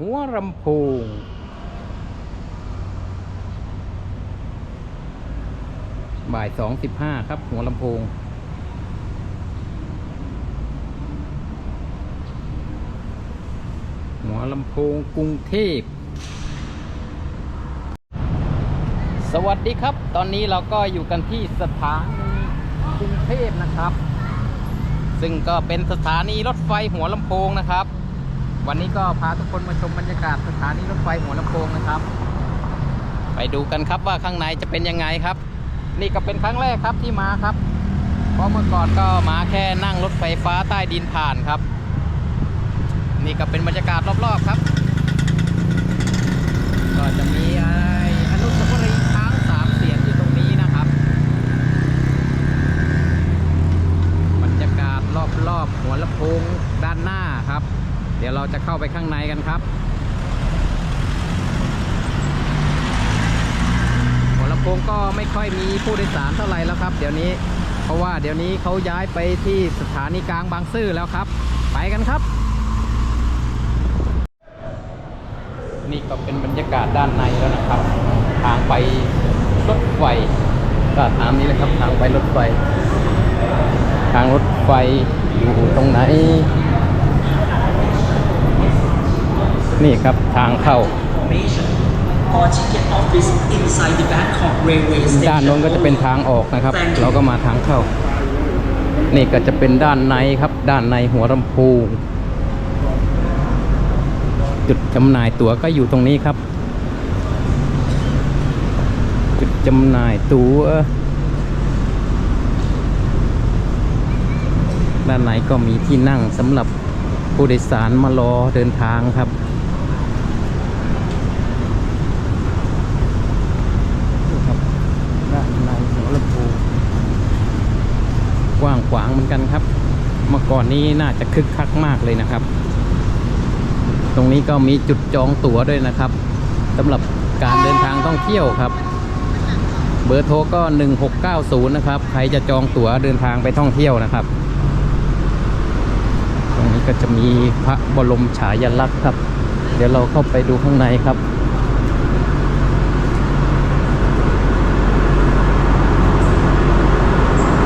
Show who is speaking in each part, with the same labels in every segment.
Speaker 1: หัวลำโพงบ่ายสองสิบห้าครับ หัวลำโพง หัวลำโพงกรุงเทพ สวัสดีครับ ตอนนี้เราก็อยู่กันที่สถานีกรุงเทพนะครับ ซึ่งก็เป็นสถานีรถไฟหัวลำโพงนะครับ วันนี้ก็พาทุกคนมาชมบรรยากาศสถานีรถไฟหัวลำโพงนะครับ ไปดูกันครับว่าข้างในจะเป็นยังไงครับ นี่ก็เป็นครั้งแรกครับที่มาครับ เพราะเมื่อก่อนก็มาแค่นั่งรถไฟฟ้าใต้ดินผ่านครับ นี่ก็เป็นบรรยากาศรอบๆครับ ก็จะมีไอ้อนุสาวรีย์ช้างสามเสียนอยู่ตรงนี้นะครับ บรรยากาศรอบๆหัวลำโพงด้านหน้าครับ เดี๋ยวเราจะเข้าไปข้างในกันครับหัวลำโพงก็ไม่ค่อยมีผู้โดยสารเท่าไหร่แล้วครับ เดี๋ยวนี้ เพราะว่าเดี๋ยวนี้เขาย้ายไปที่สถานีกลางบางซื่อแล้วครับ ไปกันครับ นี่ก็เป็นบรรยากาศด้านในแล้วนะครับ ทางไปรถไฟก็ตามนี้เลยครับทางไปรถไฟ ทางรถไฟอยู่ตรงไหน นี่ครับทางเข้า
Speaker 2: information or ticket office inside the Bangkok Railway Station.
Speaker 1: ด้านโน้นก็จะเป็นทางออกนะครับ เราก็มาทางเข้า นี่ก็จะเป็นด้านในครับ ด้านในหัวลำโพงจุดจำหน่ายตั๋วก็อยู่ตรงนี้ครับ จุดจำหน่ายตั๋วด้านในก็มีที่นั่งสำหรับผู้โดยสารมารอเดินทางครับ นี่ครับด้านในหัวลำโพงกว้างขวาง เหมือนกันครับ เมื่อก่อนนี้น่าจะคึกคักมากเลยนะครับ ตรงนี้ก็มีจุดจองตั๋วด้วยนะครับสำหรับการเดินทางท่องเที่ยวครับ เบอร์โทรก็ 1690 นะครับ ใครจะจองตั๋วเดินทางไปท่องเที่ยวนะครับ ตรงนี้ก็จะมีพระบรมฉายาลักษณ์ครับ เดี๋ยวเราเข้าไปดูข้างในครับ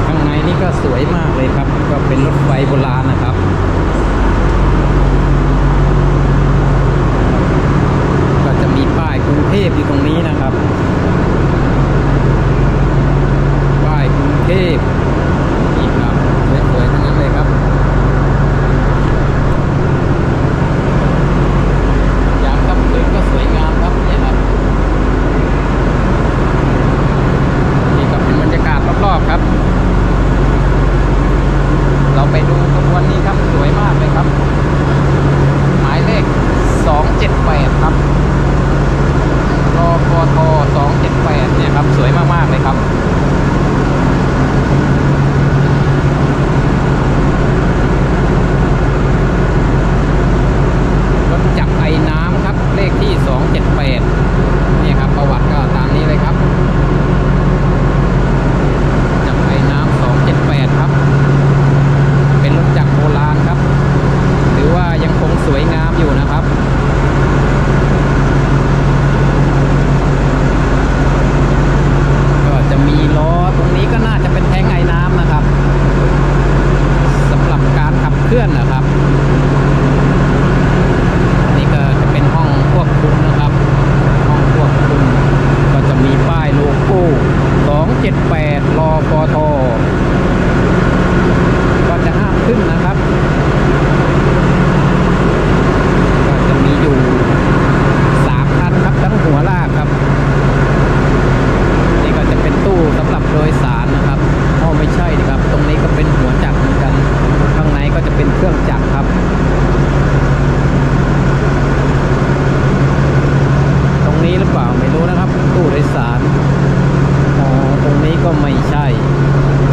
Speaker 1: ข้างในนี่ก็สวยมากเลยครับ ก็เป็นรถไฟโบราณนะครับ ก็จะมีป้ายกรุงเทพอยู่ตรงนี้นะครับ ป้ายกรุงเทพนี่ครับสวยๆทั้งนั้นเลยครับ ยามค่ำคืนก็สวยงามครับเนี่ยครับ นี่ก็เป็นบรรยากาศรอบๆครับ เราไปดูขบวนนี้ครับสวยมากเลยครับ หมายเลข 278 ครับรอพอท278 เนี่ยครับ สวยมากๆเลยครับ รถจักรไอน้ำครับ เลขที่ 278 เนี่ยครับ ประวัติก็ตามนี้เลยครับ จักรไอน้ำ278 ครับ เป็นรถจักรโบราณครับ หรือว่ายังคงสวยงามอยู่นะครับ ก็จะมีล้อตรงนี้ก็น่าจะเป็นแทงไอน้ำนะครับสำหรับการขับเคลื่อนนะครับ นี่ก็จะเป็นห้องควบคุมนะครับ ห้องควบคุม ก็จะมีป้ายโลโก้ 278 รอปทก็จะห้ามขึ้นนะครับ ก็จะมีอยู่สามคันครับทั้งหัวลากครับ นี่ก็จะเป็นตู้สำหรับโดยสารนะครับอ๋อไม่ใช่นะครับ ตรงนี้ก็เป็นหัวจักรเหมือนกัน ข้างในก็จะเป็นเครื่องจักรครับ ตรงนี้หรือเปล่าไม่รู้นะครับ ตู้โดยสาร อ๋อ ตรงนี้ก็ไม่ใช่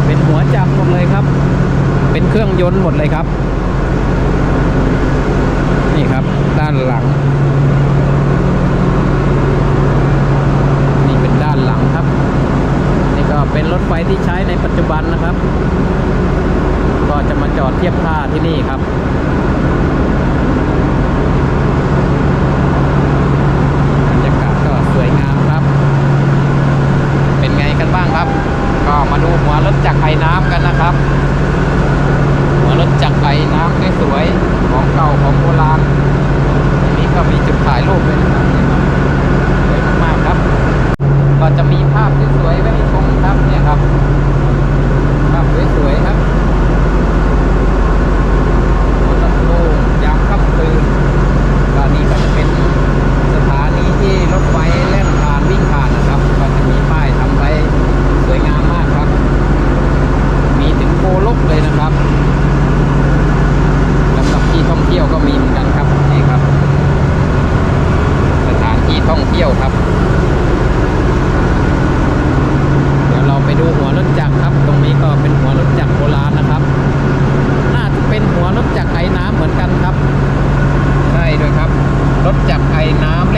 Speaker 1: เป็นหัวจักรหมดเลยครับ เป็นเครื่องยนต์ห มดเลยครับ นี่ครับด้านหลัง นี่เป็นด้านหลังครับ นี่ก็เป็นรถไฟที่ใช้ในปัจจุบันนะครับ ก็จะมาจอดเทียบท่าที่นี่ครับ open.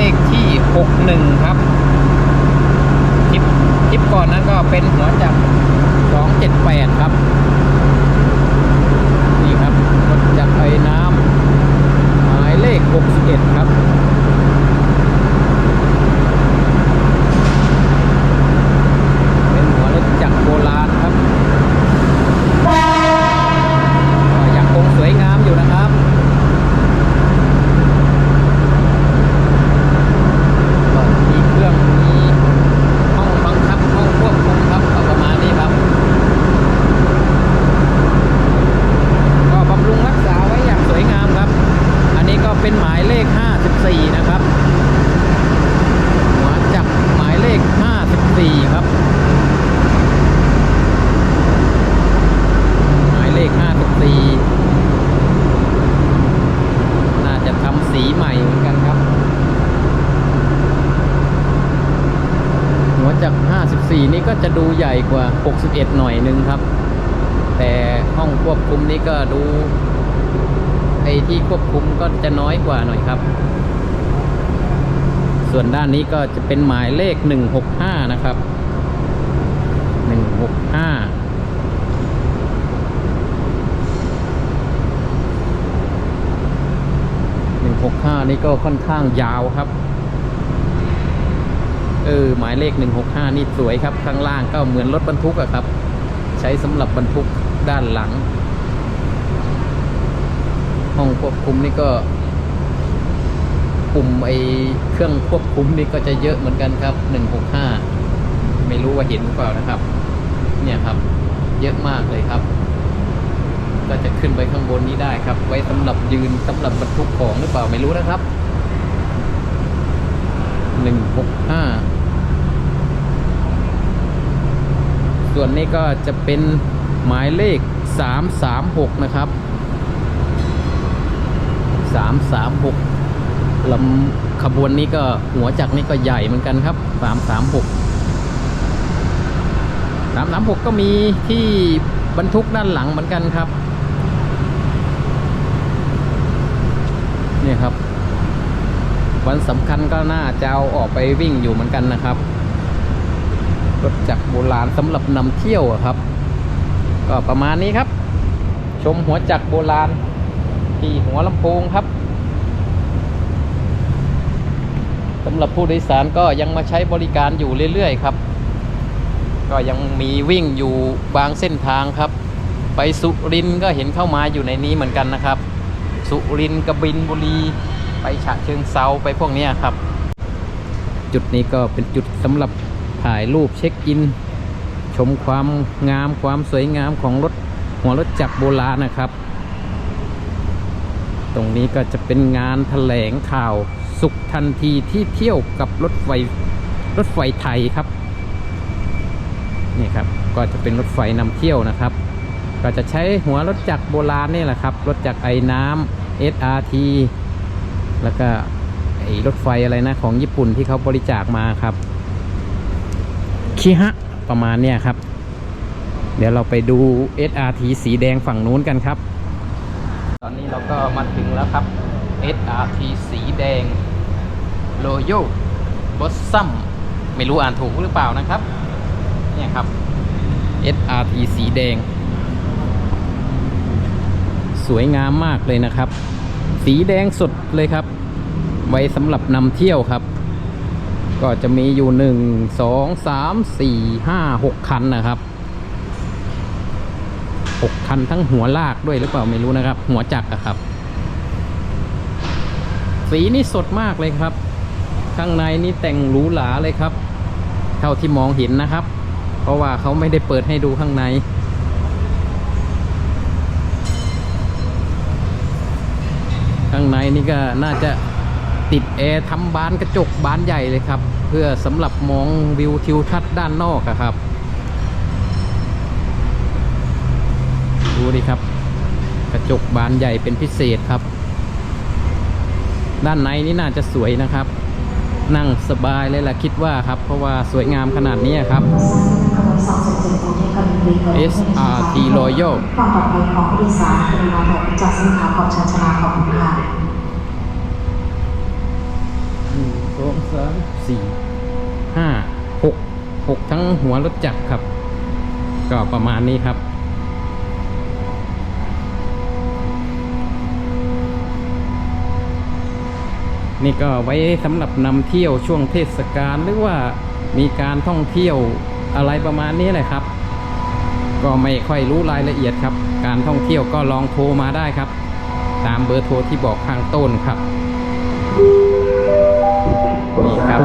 Speaker 1: ลขที่ 61 ครับทริปทริปก่อนนั้นก็เป็นหัวจักร278 ครับนี่ครับรถจักรไอ้น้ำหมายเลข 61 ครับ เป็นหัวรถจักรโบราณครับก็ยังคงสวยงามอยู่นะครับ ก็มีเครื่องมีห้องบังคับห้องควบคุมครับก็ประมาณนี้ครับ ก็บำรุงรักษาไว้อย่างสวยงามครับ อันนี้ก็เป็นหมายเลข 54 นะครับหัวจักรหมายเลข 54 ครับ หมายเลข 54 น่าจะทำสีใหม่เหมือนกันครับ หัวจาก54 นี่ก็จะดูใหญ่กว่า 61 หน่อยนึงครับ แต่ห้องควบคุมนี่ก็ดู ไอ้ที่ควบคุมก็จะน้อยกว่าหน่อยครับ ส่วนด้านนี้ก็จะเป็นหมายเลข 165 นะครับ 165 165นี่ก็ค่อนข้างยาวครับ เออหมายเลข165นี่สวยครับ ข้างล่างก็เหมือนรถบรรทุกอะครับ ใช้สำหรับบรรทุกด้านหลัง ห้องควบคุมนี่ก็ปุ่มไอเครื่องควบคุมนี่ก็จะเยอะเหมือนกันครับ 165 ไม่รู้ว่าเห็นหรือเปล่านะครับ เนี่ยครับ เยอะมากเลยครับ ก็จะขึ้นไปข้างบนนี้ได้ครับ ไว้สำหรับยืนสำหรับบรรทุกของหรือเปล่าไม่รู้นะครับหนึ่งหกห้าส่วนนี้ก็จะเป็นหมายเลขสามสามหกนะครับ สามสามหกลำขบวนนี้ก็หัวจักรนี่ก็ใหญ่เหมือนกันครับสามสามหกสามสามหกก็มีที่บรรทุกด้านหลังเหมือนกันครับนี่ครับ วันสำคัญก็น่าจะเอาออกไปวิ่งอยู่เหมือนกันนะครับรถจักรโบราณสำหรับนำเที่ยวครับ ก็ประมาณนี้ครับ ชมหัวจักรโบราณ ที่หัวลำโพงครับสำหรับผู้โดยสารก็ยังมาใช้บริการอยู่เรื่อยๆครับ ก็ยังมีวิ่งอยู่บางเส้นทางครับ ไปสุรินก็เห็นเข้ามาอยู่ในนี้เหมือนกันนะครับ สุรินทร์กบินบุรี ไปฉะเชิงเซาไปพวกนี้ครับ จุดนี้ก็เป็นจุดสำหรับถ่ายรูปเช็คอิน ชมความงามความสวยงามของรถหัวรถจักรโบราณนะครับ ตรงนี้ก็จะเป็นงานแถลงข่าวสุขทันทีที่เที่ยวกับรถไฟรถไฟไทยครับนี่ครับก็จะเป็นรถไฟนำเที่ยวนะครับ ก็จะใช้หัวรถจักรโบราณนี่แหละครับ รถจักรไอ้น้ำ SRT แล้วก็ไอ้รถไฟอะไรนะของญี่ปุ่นที่เขาบริจาคมาครับคิฮะประมาณเนี้ยครับ เดี๋ยวเราไปดู SRT สีแดงฝั่งนู้นกันครับ ตอนนี้เราก็มาถึงแล้วครับ SRT สีแดง Royal b o s s u m ไม่รู้อ่านถูกหรือเปล่านะครับเนี่ยครับ SRT สีแดง สวยงามมากเลยนะครับ สีแดงสดเลยครับ ไว้สำหรับนำเที่ยวครับ ก็จะมีอยู่หนึ่งสองสามสี่ห้าหกคันนะครับ หกคันทั้งหัวลากด้วยหรือเปล่าไม่รู้นะครับ หัวจักรอะครับ สีนี่สดมากเลยครับ ข้างในนี่แต่งหรูหราเลยครับ เท่าที่มองเห็นนะครับ เพราะว่าเขาไม่ได้เปิดให้ดูข้างในข้างในนี่ก็น่าจะติดแอร์ทำบานกระจกบานใหญ่เลยครับ เพื่อสำหรับมองวิวทิวทัศน์ด้านนอกอะครับ ดูดิครับ กระจกบานใหญ่เป็นพิเศษครับ ด้านในนี่น่าจะสวยนะครับ นั่งสบายเลยล่ะคิดว่าครับ เพราะว่าสวยงามขนาดนี้ครับ SRT Royal
Speaker 3: ความปลอดภัยของผู้โดยสารกรุณาโปรดจอดเส้นทางขอบชันชลาขอบคุณค่ะ
Speaker 1: หนึ่งสองสามสี่ห้าหกหกทั้งหัวรถจักรครับ ก็ประมาณนี้ครับ นี่ก็ไว้สำหรับนำเที่ยวช่วงเทศกาลหรือว่ามีการท่องเที่ยวอะไรประมาณนี้แหละครับ ก็ไม่ค่อยรู้รายละเอียดครับ การท่องเที่ยวก็ลองโทรมาได้ครับ ตามเบอร์โทรที่บอกข้างต้นครับนี่ครับ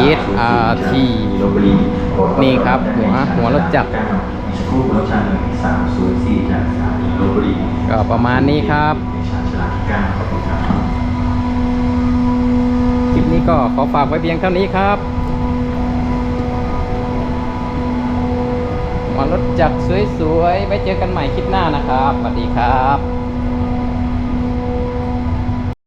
Speaker 1: ESRT นี่ครับหัวหัวรถจักร
Speaker 4: สักครู่รถชันหนึ่งสามศูนย์สี่จากสถานีลพบุรี
Speaker 1: ก็ประมาณนี้ครับ
Speaker 4: ชาญชาลาที่เก้าขอบคุณครับ
Speaker 1: คลิปนี้ก็ขอฝากไว้เพียงเท่านี้ครับหัวรถจักรสวยๆไว้เจอกันใหม่คลิปหน้านะครับสวัสดีครับ